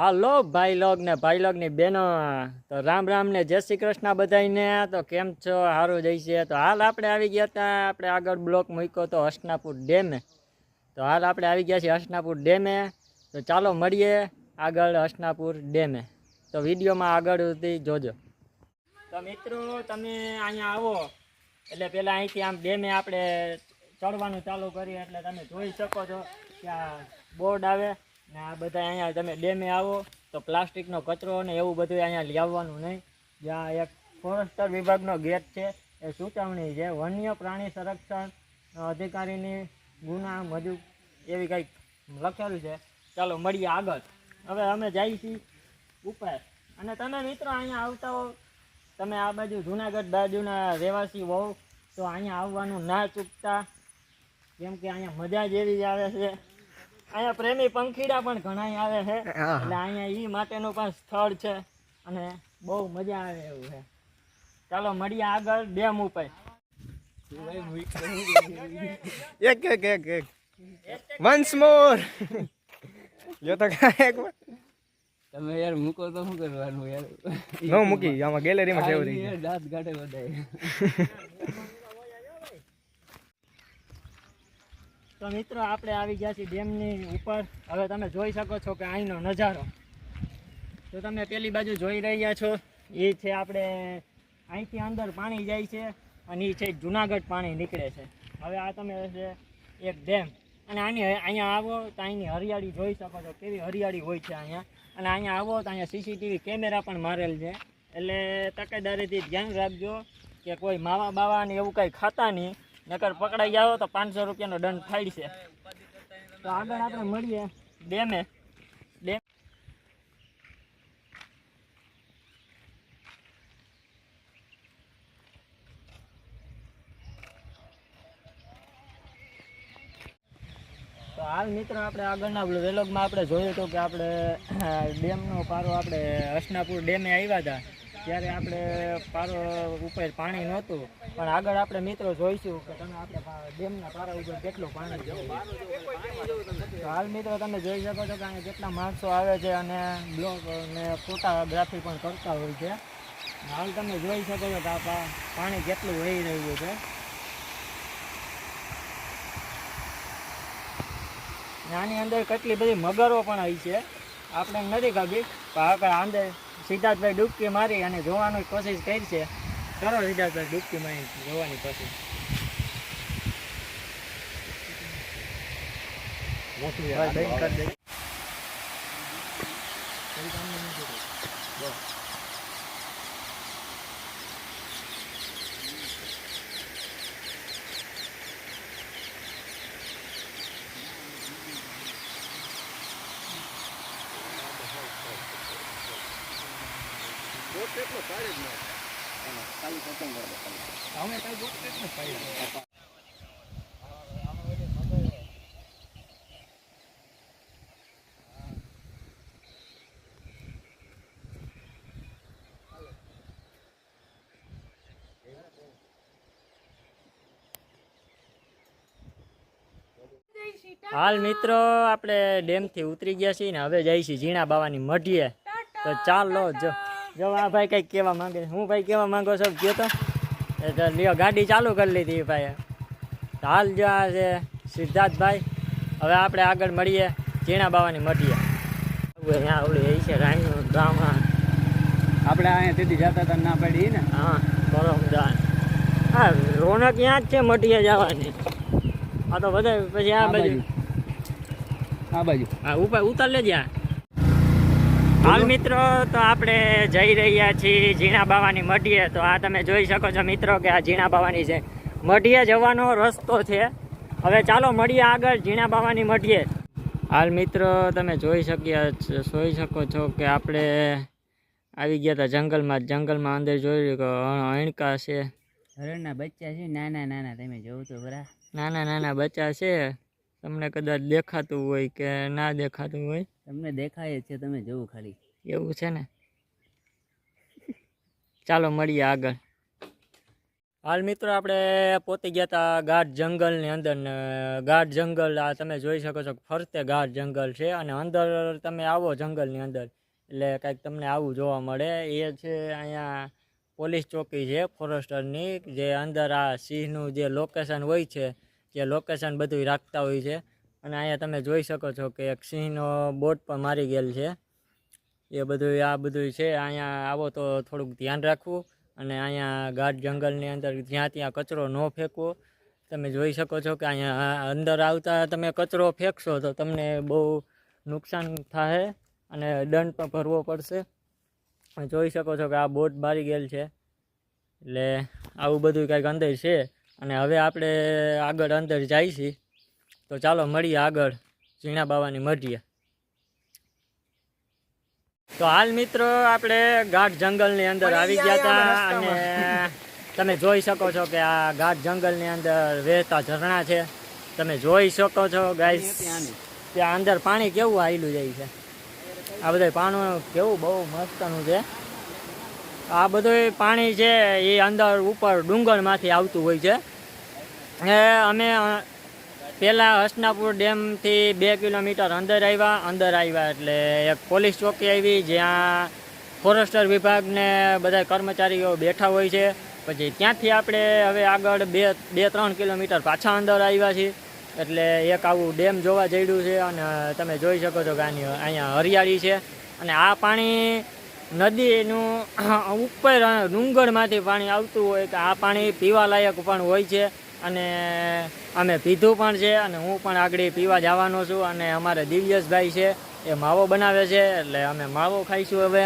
હાલો ભાઈ લોગ ને ભાઈ લોગની બહેનો, તો રામ રામ ને જય શ્રી કૃષ્ણ બધાને તો કેમ છો? સારું જઈ છે. તો હાલ આપણે આવી ગયા હતા, આપણે આગળ બ્લોક મૂક્યો તો હસનાપુર ડેમે. તો હાલ આપણે આવી ગયા છીએ હસનાપુર ડેમે. તો ચાલો મળીએ આગળ હસનાપુર ડેમે. તો વિડીયોમાં આગળ સુધી જોજો. તો મિત્રો, તમે અહીંયા આવો. એટલે પેલા અહીંથી આમ ડેમે આપણે ચડવાનું ચાલુ કરીએ, એટલે તમે જોઈ શકો છો. ત્યાં બોર્ડ આવે. ને આ બધા અહીંયા તમે ડેમે આવો તો પ્લાસ્ટિકનો કચરો ને એવું બધું અહીંયા લેવાનું નહીં. જ્યાં એક ફોરેસ્ટર વિભાગનો ગેટ છે, એ સૂચવણી છે. વન્ય પ્રાણી સંરક્ષણ અધિકારીની ગુના મજુ એવી કંઈક લખેલું છે. ચાલો મળીએ આગળ. હવે અમે જઈએ છીએ ઉપર. અને તમે મિત્રો અહીંયા આવતા હો, તમે આ બાજુ જુનાગઢ બાજુના રહેવાસી હોવ, તો અહીંયા આવવાનું ના ચૂકતા. કેમ કે અહીંયા મજા જ એવી આવે છે. અહીંયા પ્રેમી પંખીડા પણ ઘણા આવે છે. એટલે અહીંયા ઈ માટેનું પણ સ્થળ છે અને બહુ મજા આવે એવું છે. ચાલો મળીએ આગળ ડેમ ઉપર. એક એક એક એક. વન્સ મોર જો તો એક તમે યાર મૂકો તો શું કરવાનું યાર? ન મૂકી આમાં ગેલેરીમાં સેવ રહી દાંત કાઢે બધાય. તો મિત્રો, આપણે આવી ગયા છીએ ડેમની ઉપર. હવે તમે જોઈ શકો છો કે અહીંનો નજારો. તો તમે પેલી બાજુ જોઈ રહ્યા છો, એ છે આપણે અહીંથી અંદર પાણી જાય છે અને એ છે જુનાગઢ પાણી નીકળે છે. હવે આ તમે છે એક ડેમ. અને આની અહીંયા આવો તો અહીંની હરિયાળી જોઈ શકો છો કેવી હરિયાળી હોય છે અહીંયા. અને અહીંયા આવો તો અહીંયા સીસીટીવી કેમેરા પણ મારેલ છે. એટલે તકેદારીથી ધ્યાન રાખજો કે કોઈ માવા બાવા ને એવું કંઈ ખાતા નહીં. નકર પકડાઈ જાવ તો પાંચસો રૂપિયાનો દંડ થાય છે. તો આગળ આપણે મળીએ. ડેમ. તો હાલ મિત્રો આપણે આગળના વેલોગમાં આપણે જોયું હતું કે આપણે ડેમનો પારો આપણે હસનાપુર ડેમે આવ્યા હતા. ત્યારે આપણે પારો ઉપર પાણી નહોતું. પણ આગળ આપણે મિત્રો જોઈશું કે તમે આપણે ડેમના પારા ઉપર કેટલું પાણી તો હાલ મિત્રો તમે જોઈ શકો છો કે અહીંયા કેટલા માણસો આવે છે અને બ્લોક ને ફોટોગ્રાફી પણ કરતા હોય છે. હાલ તમે જોઈ શકો છો કે આ પાણી કેટલું વહી રહ્યું છે. આની અંદર કેટલી બધી મગરો પણ આવી છે. આપણે નથી ખબર આગળ અંદર સિદ્ધાર્થભાઈ ડૂબકી મારી અને જોવાની કોશિશ કરી છે. કરો સિદ્ધાર્થભાઈ ડૂબકી મારી જોવાની કોશિશ. બંધ કરી દે. હાલ મિત્રો, આપણે ડેમથી ઉતરી ગયા છીએ ને હવે જઈશું ઝીણા બાવાની મઢીએ. તો ચાલો જો. જો આ ભાઈ કંઈક કહેવા માંગે હું ભાઈ કહેવા માંગો છો કહો તો. એ તો લ્યો ગાડી ચાલુ કરી લીધી ભાઈ હાલ જો આ છે સિદ્ધાર્થભાઈ. હવે આપણે આગળ મળીએ ઝીણા બાવાની મળીએ અહીંયા ઓલી એ છે રાણીનું ગામમાં આપણે અહીંયા તેથી જતા હતા ના પડી ને? હા બરોબર. હા રોનક ત્યાં જ છે મટીએ જવાની. આ તો બધા પછી આ બાજુ. આ બાજુ. હા ઉપર ઉતાર લેજે આ. હાલ મિત્રો તો આપણે જઈ રહ્યા છીએ ઝીણા બાવાની મઢીએ. તો આ તમે જોઈ શકો છો મિત્રો કે આ ઝીણા બાવાની છે મઢીએ જવાનો રસ્તો છે. હવે ચાલો મળીએ આગળ ઝીણા બાવાની મઢીએ. હાલ મિત્રો તમે જોઈ શક્યા જોઈ શકો છો કે આપણે આવી ગયા હતા જંગલમાં. જંગલમાં અંદર જોયું કે અણકા છે. હરણના બચ્ચા છે. નાના નાના તમે જોવો તો ખરા નાના નાના બચ્ચા છે. તમને કદાચ દેખાતું હોય કે ના દેખાતું હોય. તમને દેખાય જ છે તમે જોવું ખાલી. એવું છે ને? ચાલો મળીએ આગળ. હાલ મિત્રો આપણે પોતી ગયા હતા ગાઢ જંગલની અંદર ને ગાઢ જંગલ આ તમે જોઈ શકો છો ફરતે ગાઢ જંગલ છે અને અંદર તમે આવો જંગલની અંદર. એટલે કંઈક તમને આવું જોવા મળે. એ છે અહીંયા પોલીસ ચોકી છે ફોરેસ્ટરની જે અંદર આ સિંહનું જે લોકેશન હોય છે જે લોકેશન બધું રાખતા હોય છે. અને અહીંયા તમે જોઈ શકો છો કે એક સિંહનો બોટ પણ મારી ગયેલ છે. એ બધું, આ બધું છે. અહીંયા આવો તો થોડુંક ધ્યાન રાખવું અને અહીંયા ગાઢ જંગલની અંદર જ્યાં ત્યાં કચરો ન ફેંકવો. તમે જોઈ શકો છો કે અહીંયા અંદર આવતા તમે કચરો ફેંકશો તો તમને બહુ નુકસાન થશે અને દંડ પણ ભરવો પડશે. જોઈ શકો છો કે આ બોટ બારી ગયેલ છે. એટલે આવું બધું કંઈક અંદર છે. અને હવે આપણે આગળ અંદર જાય છીએ તો ચાલો મળીએ આગળ ઝીણા બાવાની મઢીએ. તો હાલ મિત્રો આપણે ગાઢ જંગલની અંદર આવી ગયા હતા અને તમે જોઈ શકો છો કે આ ગાઢ જંગલની અંદર વહેતા ઝરણા છે. તમે જોઈ શકો છો ગાઈસ ત્યાં અંદર પાણી કેવું આવેલું જાય છે. આ બધું પાણી કેવું બહુ મસ્તનું છે. આ બધું પાણી છે એ અંદર ઉપર ડુંગરમાંથી આવતું હોય છે. એ અમે પહેલાં હસનાપુર ડેમથી બે કિલોમીટર અંદર આવ્યા. અંદર આવ્યા એટલે એક પોલીસ ચોકી આવી, જ્યાં ફોરેસ્ટર વિભાગને બધા કર્મચારીઓ બેઠા હોય છે. પછી ત્યાંથી આપણે હવે આગળ બે બે, ત્રણ કિલોમીટર પાછા અંદર આવ્યા છીએ. એટલે એક આવું ડેમ જોવા જઈડ્યું છે અને તમે જોઈ શકો છો કે આની, અહીંયા હરિયાળી છે. અને આ પાણી નદીનું ઉપર ડુંગરમાંથી પાણી આવતું હોય તો આ પાણી પીવાલાયક પણ હોય છે. અને, અમે પીધું પણ છે અને હું પણ આગળ પીવા જવાનો છું અને અમારે દિવ્યસભાઈ છે એ માવો બનાવે છે, એટલે અમે માવો ખાઈશું હવે.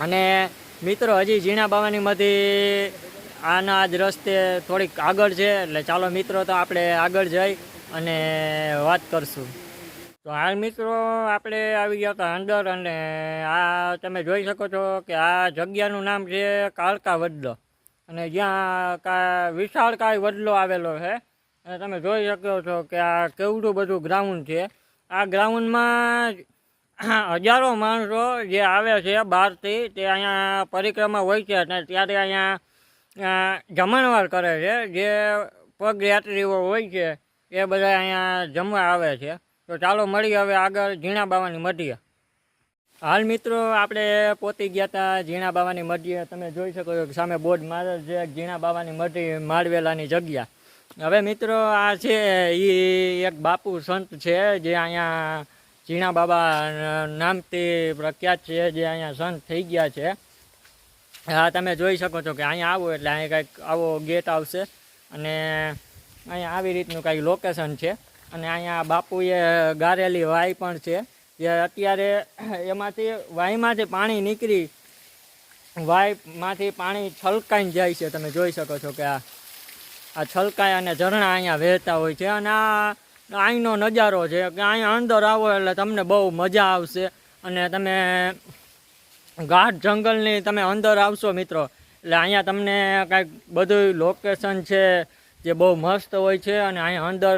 અને મિત્રો, હજી ઝીણા બાવાની મધી આના જ રસ્તે થોડીક આગળ છે, એટલે ચાલો મિત્રો તો આપણે આગળ જઈ અને વાત કરશું. તો હાલ મિત્રો, આપણે આવી ગયા હતા અંદર અને આ તમે જોઈ શકો છો કે આ જગ્યાનું નામ છે કાળકા વડલો અને જ્યાં કા કાંઈ વડલો આવેલો છે, અને તમે જોઈ શકો છો કે આ કેવડું બધું ગ્રાઉન્ડ છે. આ ગ્રાઉન્ડમાં હજારો માણસો જે આવે છે બહારથી, તે અહીંયા પરિક્રમા હોય છે અને ત્યારે અહીંયા જમણવાર કરે છે. જે પગયાત્રીઓ હોય છે, એ બધા અહીંયા જમવા આવે છે. તો ચાલો મળીએ હવે આગળ ઝીણા બાવાની મઢીએ. હાલ મિત્રો આપણે પોતી ગયા હતા ઝીણા બાવાની મઢીએ. તમે જોઈ શકો છો સામે બોર્ડ મારે છે ઝીણા બાવાની મઢી માળવેલાની જગ્યા. હવે મિત્રો આ છે એ એક બાપુ સંત છે જે અહીંયા ઝીણા બાબા નામથી પ્રખ્યાત છે, જે અહીંયા સંત થઈ ગયા છે. હા, તમે જોઈ શકો છો કે અહીંયા આવો એટલે અહીંયા કંઈક આવો ગેટ આવશે અને અહીંયા આવી રીતનું કંઈક લોકેશન છે. અને અહીંયા બાપુએ ગારેલી વાય પણ છે. જે અત્યારે એમાંથી વાયમાંથી પાણી નીકળી વાયમાંથી પાણી છલકાઈને જાય છે. તમે જોઈ શકો છો કે આ આ છલકાય અને ઝરણા અહીંયા વહેતા હોય છે અને આ અહીંનો નજારો છે કે અહીંયા અંદર આવો એટલે તમને બહુ મજા આવશે. અને તમે ગાઢ જંગલની તમે અંદર આવશો મિત્રો, એટલે અહીંયા તમને કાંઈક બધું લોકેશન છે જે બહુ મસ્ત હોય છે અને અહીંયા અંદર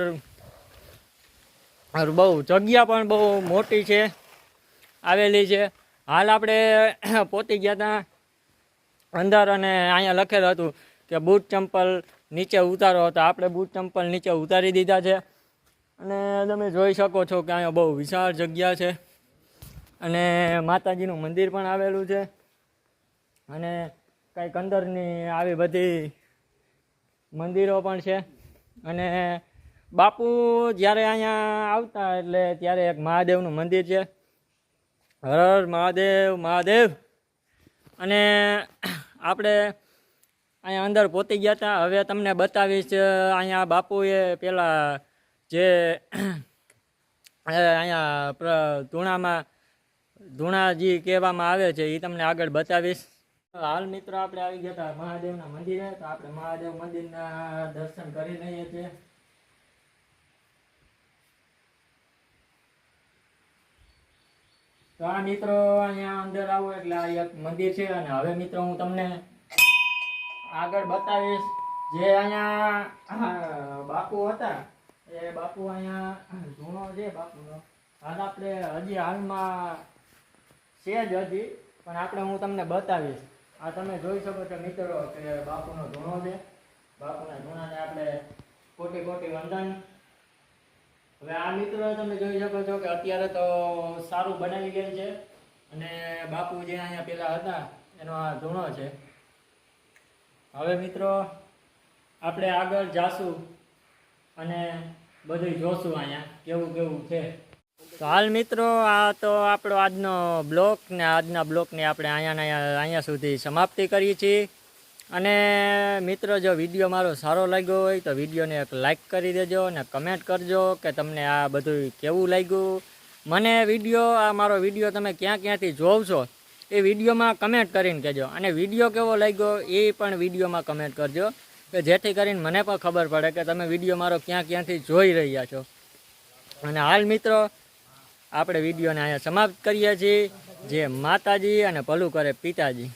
બહુ જગ્યા પણ બહુ મોટી છે. આવેલી છે. હાલ આપણે પોતી ગયા હતા અંદર અને અહીંયા લખેલું હતું કે બૂટ ચંપલ નીચે ઉતારો હતો. આપણે બૂટ ચંપલ નીચે ઉતારી દીધા છે. અને તમે જોઈ શકો છો કે અહીંયા બહુ વિશાળ જગ્યા છે. અને માતાજીનું મંદિર પણ આવેલું છે. અને કંઈક અંદરની આવી બધી મંદિરો પણ છે. અને બાપુ જ્યારે અહીંયા આવતા એટલે ત્યારે એક મહાદેવનું મંદિર છે. હર મહાદેવ મહાદેવ. અને આપણે અહીંયા અંદર પહોંચી ગયા હતા. હવે તમને બતાવીશ અહીંયા બાપુએ પેલા જે અહીંયા ધૂણામાં, ધૂણાજી કહેવામાં આવે છે એ તમને આગળ બતાવીશ. હાલ મિત્રો, આપણે આવી ગયા હતા મહાદેવના મંદિરે. તો આપણે મહાદેવ મંદિરના દર્શન કરી લઈએ છીએ. તો આ મિત્રો અહીંયા અંદર આવો એટલે આ એક મંદિર છે અને હવે મિત્રો હું તમને આગળ બતાવીશ. જે અહીંયા બાપુ હતા. એ બાપુ અહીંયા, જૂનો છે બાપુનો. હાલ આપણે હજી હાલમાં છે જ હજી, પણ આપણે હું તમને બતાવીશ. આ તમે જોઈ શકો છો મિત્રો કે બાપુનો ધૂણો છે. બાપુના ધૂણાને આપણે કોટી કોટી વંદન હવે આ મિત્રો તમે જોઈ શકો છો કે અત્યારે તો સારું બનાવી ગયેલ છે. અને બાપુ જે અહીંયા પેલા હતા, એનો આ ધૂણો છે. હવે મિત્રો, આપણે આગળ જાશું અને બધું જોશું અહીંયા, કેવું કેવું છે. તો હાલ મિત્રો, આ તો આપણો આજનો બ્લોક ને આજના બ્લોકને આપણે અહીંયા અહીંયા સુધી સમાપ્તિ કરીએ છીએ. અને મિત્રો, જો વીડિયો મારો સારો લાગ્યો હોય તો વિડીયોને એક લાઈક કરી દેજો અને કમેન્ટ કરજો કે તમને આ બધું કેવું લાગ્યું. મને વીડિયો આ મારો વીડિયો તમે ક્યાં ક્યાંથી જોવ છો એ વિડીયોમાં કમેન્ટ કરીને કહેજો. અને વીડિયો કેવો લાગ્યો એ પણ વિડીયોમાં કમેન્ટ કરજો, કે જેથી કરીને મને પણ ખબર પડે કે તમે વીડિયો મારો ક્યાં ક્યાંથી જોઈ રહ્યા છો. અને હાલ મિત્રો, આપણે વિડીયોને અહીંયા સમાપ્ત કરીએ છીએ. જે માતાજી અને ભલું કરે પિતાજી.